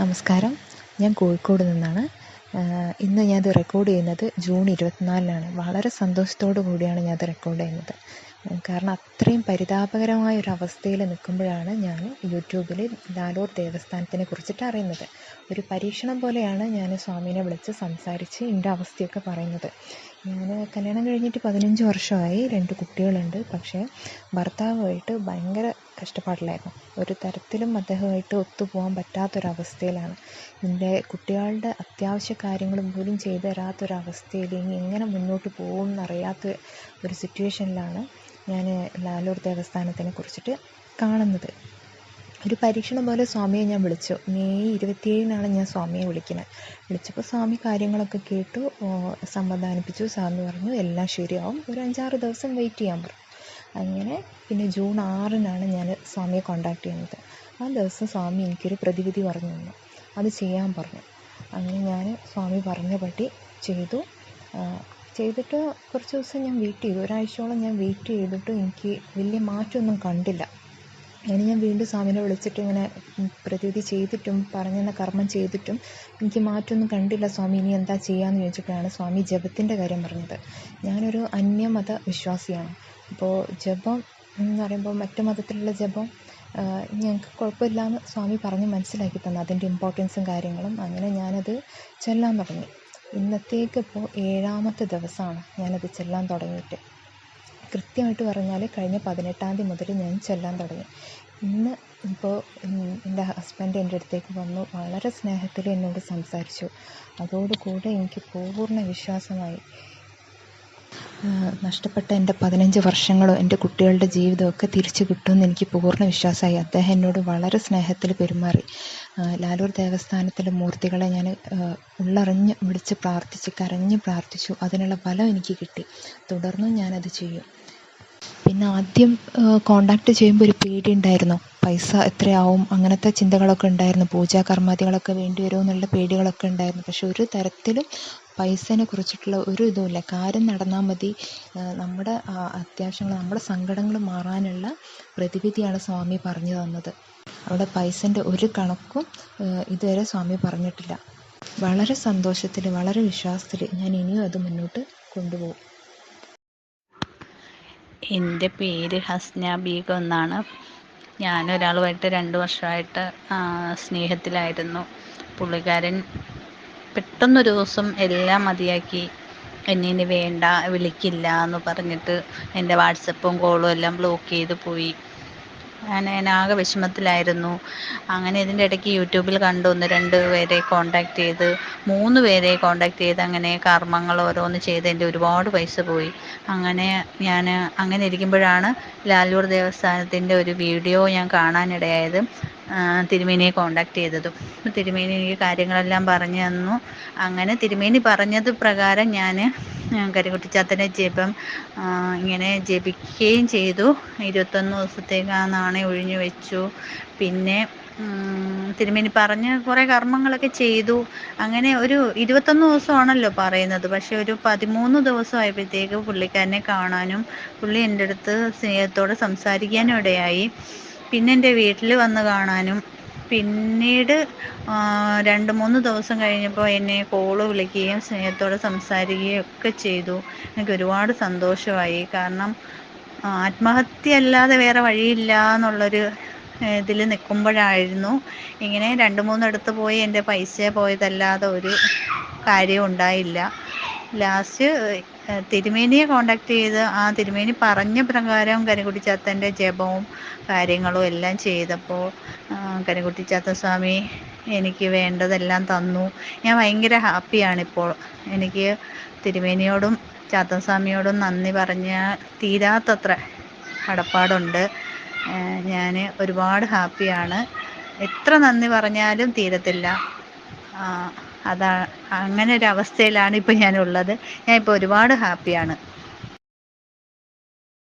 നമസ്കാരം. ഞാൻ കോഴിക്കോട് നിന്നാണ്. ഇന്ന് ഞാനിത് റെക്കോർഡ് ചെയ്യുന്നത് ജൂൺ ഇരുപത്തിനാലിനാണ്. വളരെ സന്തോഷത്തോടു കൂടിയാണ് ഞാനത് റെക്കോർഡ് ചെയ്യുന്നത്. കാരണം അത്രയും പരിതാപകരമായ ഒരു അവസ്ഥയിൽ നിൽക്കുമ്പോഴാണ് ഞാൻ യൂട്യൂബിൽ ലാലൂർ ദേവസ്ഥാനത്തിനെ കുറിച്ചിട്ട് അറിയുന്നത്. ഒരു പരീക്ഷണം പോലെയാണ് ഞാൻ സ്വാമീനെ വിളിച്ച് സംസാരിച്ച് എന്റെ അവസ്ഥയൊക്കെ പറയുന്നത്. ഞാൻ കല്യാണം കഴിഞ്ഞിട്ട് പതിനഞ്ച് വർഷമായി. രണ്ട് കുട്ടികളുണ്ട്. പക്ഷേ ഭർത്താവുമായിട്ട് ഭയങ്കര കഷ്ടപ്പാടിലായിരുന്നു. ഒരു തരത്തിലും അദ്ദേഹമായിട്ട് ഒത്തുപോകാൻ പറ്റാത്തൊരവസ്ഥയിലാണ്. എന്റെ കുട്ടികളുടെ അത്യാവശ്യ കാര്യങ്ങൾ പോലും ചെയ്തു തരാത്തൊരവസ്ഥയിൽ ഇനി എങ്ങനെ മുന്നോട്ട് പോകും എന്നറിയാത്ത ഒരു സിറ്റുവേഷനിലാണ് ഞാൻ ലാലൂർ ദേവസ്ഥാനത്തിനെ കുറിച്ചിട്ട് കാണുന്നത്. ഒരു പരീക്ഷണം പോലെ സ്വാമിയെ ഞാൻ വിളിച്ചു. മെയ് ഇരുപത്തിയേഴിനാണ് ഞാൻ സ്വാമിയെ വിളിക്കുന്നത് വിളിച്ചപ്പോൾ സ്വാമി കാര്യങ്ങളൊക്കെ കേട്ടു സമ്മതാനിപ്പിച്ചു സ്വാമി പറഞ്ഞു എല്ലാം ശരിയാവും. ഒരു അഞ്ചാറ് ദിവസം വെയിറ്റ് ചെയ്യാൻ പറഞ്ഞു അങ്ങനെ പിന്നെ ജൂൺ ആറിനാണ് ഞാൻ സ്വാമിയെ കോണ്ടാക്ട് ചെയ്യുന്നത്. ആ ദിവസം സ്വാമി എനിക്കൊരു പ്രതിവിധി പറഞ്ഞു തന്നു. അത് ചെയ്യാൻ പറഞ്ഞു. അങ്ങനെ ഞാൻ സ്വാമി പറഞ്ഞ പട്ടി ചെയ്തു. ചെയ്തിട്ട് കുറച്ച് ദിവസം ഞാൻ വെയിറ്റ് ചെയ്തു. ഒരാഴ്ചയോളം ഞാൻ വെയിറ്റ് ചെയ്തിട്ട് എനിക്ക് വലിയ മാറ്റമൊന്നും കണ്ടില്ല. അങ്ങനെ ഞാൻ വീണ്ടും സ്വാമിനെ വിളിച്ചിട്ട് ഇങ്ങനെ പ്രതിവിധി ചെയ്തിട്ടും പറഞ്ഞ കർമ്മം ചെയ്തിട്ടും എനിക്ക് മാറ്റമൊന്നും കണ്ടില്ല സ്വാമി. ഇനി എന്താ ചെയ്യാമെന്ന് ചോദിച്ചപ്പോഴാണ് സ്വാമി ജപത്തിന്റെ കാര്യം പറഞ്ഞത്. ഞാനൊരു അന്യമത വിശ്വാസിയാണ് അപ്പോൾ ജപം എന്ന് പറയുമ്പോൾ മറ്റു മതത്തിലുള്ള ജപം ഞങ്ങൾക്ക് കുഴപ്പമില്ല എന്ന് സ്വാമി പറഞ്ഞ് മനസ്സിലാക്കി തന്നു. അതിന്റെ ഇമ്പോർട്ടൻസും കാര്യങ്ങളും അങ്ങനെ ഞാനത് ചെല്ലാൻ തുടങ്ങി. ഇന്നത്തേക്ക് ഇപ്പോൾ ഏഴാമത്തെ ദിവസമാണ് ഞാനത് ചെല്ലാൻ തുടങ്ങിയിട്ട്. കൃത്യമായിട്ട് പറഞ്ഞാൽ കഴിഞ്ഞ പതിനെട്ടാം തീയതി മുതൽ ഞാൻ ചെല്ലാൻ തുടങ്ങി. ഇന്ന് ഇപ്പോൾ എന്റെ ഹസ്ബൻഡ് എന്റെ അടുത്തേക്ക് വന്നു വളരെ സ്നേഹത്തിൽ എന്നോട് സംസാരിച്ചു. അതോടുകൂടെ എനിക്ക് പൂർണ വിശ്വാസമായി. നഷ്ടപ്പെട്ട എന്റെ പതിനഞ്ച് വർഷങ്ങളും എന്റെ കുട്ടികളുടെ ജീവിതമൊക്കെ തിരിച്ചു കിട്ടുമെന്ന് എനിക്ക് പൂർണ വിശ്വാസമായി. അദ്ദേഹം എന്നോട് വളരെ സ്നേഹത്തിൽ പെരുമാറി. ലാലൂർ ദേവസ്ഥാനത്തിലെ മൂർത്തികളെ ഞാൻ ഉള്ളറിഞ്ഞ് വിളിച്ച് പ്രാർത്ഥിച്ച് കരഞ്ഞ് പ്രാർത്ഥിച്ചു. അതിനുള്ള ഫലം എനിക്ക് കിട്ടി. തുടർന്നും ഞാനത് ചെയ്യും. പിന്നെ ആദ്യം കോണ്ടാക്ട് ചെയ്യുമ്പോൾ ഒരു പേടി ഉണ്ടായിരുന്നു. പൈസ എത്രയാവും? അങ്ങനത്തെ ചിന്തകളൊക്കെ ഉണ്ടായിരുന്നു. പൂജാ കർമാദികളൊക്കെ വേണ്ടി വരുമോ എന്നുള്ള പേടികളൊക്കെ ഉണ്ടായിരുന്നു. പക്ഷെ ഒരു തരത്തിലും പൈസേനെ കുറിച്ചിട്ടുള്ള ഒരു ഇതുമില്ല. കാര്യം നടന്നാൽ മതി. നമ്മുടെ അത്യാവശ്യങ്ങൾ നമ്മുടെ സങ്കടങ്ങൾ മാറാനുള്ള പ്രതിവിധിയാണ് സ്വാമി പറഞ്ഞു തന്നത്. അവിടെ പൈസന്റെ ഒരു കണക്കും ഇതുവരെ സ്വാമി പറഞ്ഞിട്ടില്ല. വളരെ സന്തോഷത്തിൽ വളരെ വിശ്വാസത്തിൽ ഞാൻ ഇനിയും അത് മുന്നോട്ട് കൊണ്ടുപോകും. എന്റെ പേര് ഹസ്ന ബീഗം എന്നാണ്. ഞാനൊരാളുമായിട്ട് രണ്ട് വർഷമായിട്ട് സ്നേഹത്തിലായിരുന്നു. പുള്ളിക്കാരൻ പെട്ടെന്നൊരു ദിവസം എല്ലാം മതിയാക്കി. എന്നെ ഇനി വേണ്ട വിളിക്കില്ല എന്ന് പറഞ്ഞിട്ട് എന്റെ വാട്സപ്പും കോളും എല്ലാം ബ്ലോക്ക് ചെയ്ത് പോയി. ഞാൻ ആകെ വിഷമത്തിലായിരുന്നു. അങ്ങനെ ഇതിന്റെ ഇടയ്ക്ക് യൂട്യൂബിൽ കണ്ടു. ഒന്ന് രണ്ട് പേരെ കോണ്ടാക്ട് ചെയ്ത് മൂന്ന് പേരെ കോണ്ടാക്ട് ചെയ്ത് അങ്ങനെ കർമ്മങ്ങൾ ഓരോന്ന് ചെയ്ത് എന്റെ ഒരുപാട് പൈസ പോയി. അങ്ങനെ ഞാൻ അങ്ങനെ ഇരിക്കുമ്പോഴാണ് ലാലൂർ ദേവസ്ഥാനത്തിന്റെ ഒരു വീഡിയോ ഞാൻ കാണാനിടയായത്. തിരുമേനിയെ കോണ്ടാക്ട് ചെയ്തതും. തിരുമേനി എനിക്ക് കാര്യങ്ങളെല്ലാം പറഞ്ഞു തന്നു. അങ്ങനെ തിരുമേനി പറഞ്ഞത് പ്രകാരം ഞാൻ കരികുട്ടിച്ചാത്തനെ ജപം ഇങ്ങനെ ജപിക്കുകയും ചെയ്തു. ഇരുപത്തൊന്ന് ദിവസത്തേക്ക് ആ നാണയം ഒഴിഞ്ഞു വെച്ചു. പിന്നെ തിരുമേനി പറഞ്ഞ് കുറേ കർമ്മങ്ങളൊക്കെ ചെയ്തു. അങ്ങനെ ഒരു ഇരുപത്തൊന്ന് ദിവസമാണല്ലോ പറയുന്നത്. പക്ഷെ ഒരു പതിമൂന്ന് ദിവസമായപ്പോഴത്തേക്ക് പുള്ളിക്കാരനെ കാണാനും പുള്ളി എന്റെ അടുത്ത് സ്നേഹത്തോടെ സംസാരിക്കാനും ഇടയായി. പിന്നെ എന്റെ വീട്ടിൽ വന്ന് കാണാനും പിന്നീട് രണ്ട് മൂന്ന് ദിവസം കഴിഞ്ഞപ്പോൾ എന്നെ കോൾ വിളിക്കുകയും സ്നേഹത്തോടെ സംസാരിക്കുകയും ഒക്കെ ചെയ്തു. എനിക്ക് ഒരുപാട് സന്തോഷമായി. കാരണം ആത്മഹത്യ അല്ലാതെ വേറെ വഴിയില്ല എന്നുള്ളൊരു ഇതിൽ നിൽക്കുമ്പോഴായിരുന്നു ഇങ്ങനെ രണ്ട് മൂന്നിടത്ത് പോയി എന്റെ പൈസ പോയതല്ലാതെ ഒരു കാര്യവും ഉണ്ടായില്ല ലാസ്റ്റ് തിരുമേനിയെ കോണ്ടാക്ട് ചെയ്ത് ആ തിരുമേനി പറഞ്ഞ പ്രകാരം കരികുട്ടിച്ചാത്തന്റെ ജപവും കാര്യങ്ങളും എല്ലാം ചെയ്തപ്പോൾ കരികുട്ടിച്ചാത്ത സ്വാമി എനിക്ക് വേണ്ടതെല്ലാം തന്നു. ഞാൻ ഭയങ്കര ഹാപ്പിയാണിപ്പോൾ. എനിക്ക് തിരുമേനിയോടും ചാത്തൻ സ്വാമിയോടും നന്ദി പറഞ്ഞ തീരാത്തത്ര കടപ്പാടുണ്ട്. ഞാൻ ഒരുപാട് ഹാപ്പിയാണ്. എത്ര നന്ദി പറഞ്ഞാലും തീരത്തില്ല. അതാ അങ്ങനെ ഒരു അവസ്ഥയിലാണ് ഇപ്പോൾ ഞാനുള്ളത്. ഞാൻ ഇപ്പോൾ ഒരുപാട് ഹാപ്പിയാണ്.